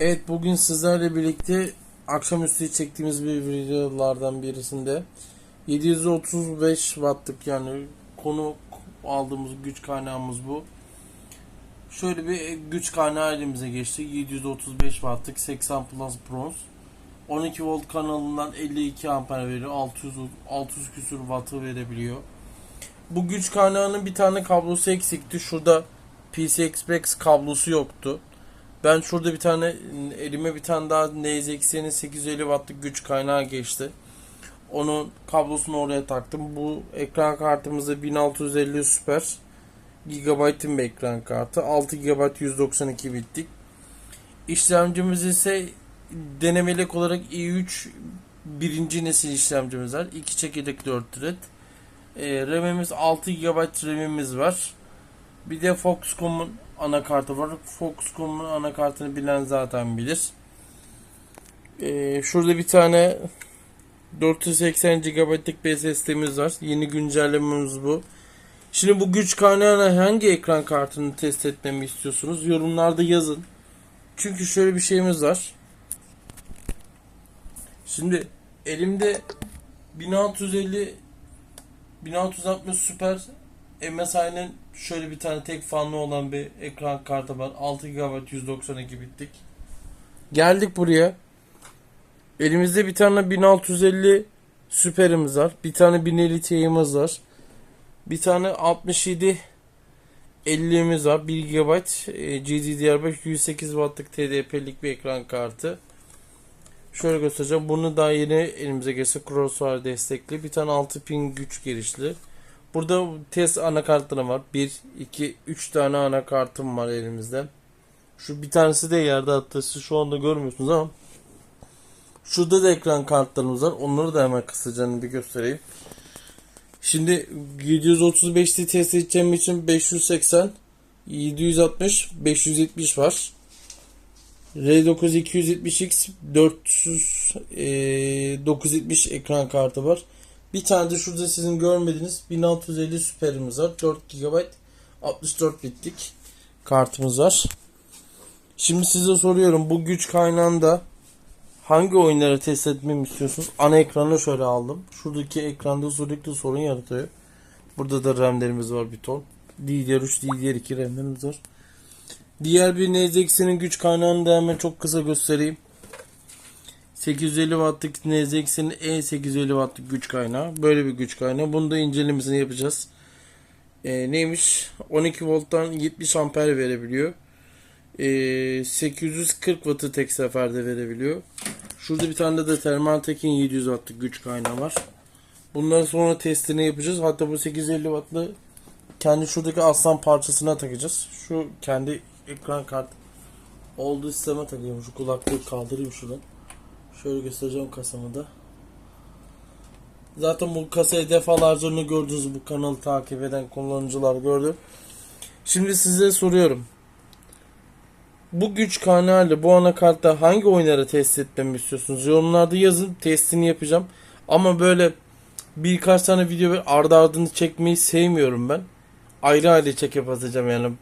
Evet bugün sizlerle birlikte akşamüstü çektiğimiz bir videolardan birisinde 735 wattlık yani konu aldığımız güç kaynağımız bu. Şöyle bir güç kaynağı elimize geçti. 735 wattlık 80 plus bronz. 12 volt kanalından 52 amper veriyor. 600 600 küsur wattı verebiliyor. Bu güç kaynağının bir tane kablosu eksikti. Şurada PC Express kablosu yoktu. Ben şurada bir tane elime bir tane daha NZX'nin 850 wattlık güç kaynağı geçti. Onun kablosunu oraya taktım. Bu ekran kartımızda 1650 Super GB'ın bir ekran kartı. 6 GB 192 bitlik. İşlemcimiz ise denemelik olarak i3 birinci nesil işlemcimiz var. 2 çekirdek 4 thread. E, RAM'imiz 6 GB RAM'imiz var. Bir de Foxcom'un anakartı var. Foxcom'un anakartını bilen zaten bilir. Ee, şurada bir tane 480 GB'lık bir SSD'miz var. Yeni güncellememiz bu. Şimdi bu güç kaynağına hangi ekran kartını test etmemi istiyorsunuz? Yorumlarda yazın. Çünkü şöyle bir şeyimiz var. Şimdi elimde 1650 1660 Super MSI'nin şöyle bir tane tek fanlı olan bir ekran kartı var. 6 GB 192 bitlik. Geldik buraya. Elimizde bir tane 1650 Super'imiz var. Bir tane 1050 Ti'miz var. Bir tane 67 50'miz var. 1 GB e, GDDR5 108 Watt'lık TDP'lik bir ekran kartı. Şöyle göstereceğim. Bunu daha yeni elimize geçse Crossfire destekli. Bir tane 6 pin güç girişli. Burada test anakartları var. 1, 2, 3 tane anakartım var elimizde. Şu bir tanesi de yerde hatta siz şu anda görmüyorsunuz ama şurada da ekran kartlarımız var. Onları da hemen kısaca bir göstereyim. Şimdi 735'li test edeceğim için 580, 760, 570 var. R9 270X 400 e, 970 ekran kartı var. Bir tane de şurada sizin görmediğiniz 1650 süperimiz var. 4 GB 64 bitlik kartımız var. Şimdi size soruyorum bu güç kaynağında hangi oyunları test etmemi istiyorsunuz? Ana ekranı şöyle aldım. Şuradaki ekranda sürekli sorun yaratıyor. Burada da RAM'lerimiz var bir ton. DDR3, DDR2 RAM'lerimiz var. Diğer bir NZX'nin güç kaynağını da hemen çok kısa göstereyim. 850 wattlık NZX'in E850 wattlık güç kaynağı. Böyle bir güç kaynağı. Bunu da incelemesini yapacağız. Ee, neymiş? 12 volttan 70 amper verebiliyor. Ee, 840 wattı tek seferde verebiliyor. Şurada bir tane de Thermaltake'in 700 wattlık güç kaynağı var. Bunları sonra testini yapacağız. Hatta bu 850 wattlı kendi şuradaki aslan parçasına takacağız. Şu kendi ekran kart olduğu sisteme takıyorum. Şu kulaklığı kaldırayım şuradan. Şöyle göstereceğim kasamı da. Zaten bu kasayı defalarca onu gördünüz bu kanalı takip eden kullanıcılar gördü. Şimdi size soruyorum. Bu güç kaynağıyla bu anakartta hangi oyunları test etmemi istiyorsunuz? Yorumlarda yazın testini yapacağım. Ama böyle birkaç tane video ardı ardını çekmeyi sevmiyorum ben. Ayrı ayrı çekip atacağım yani.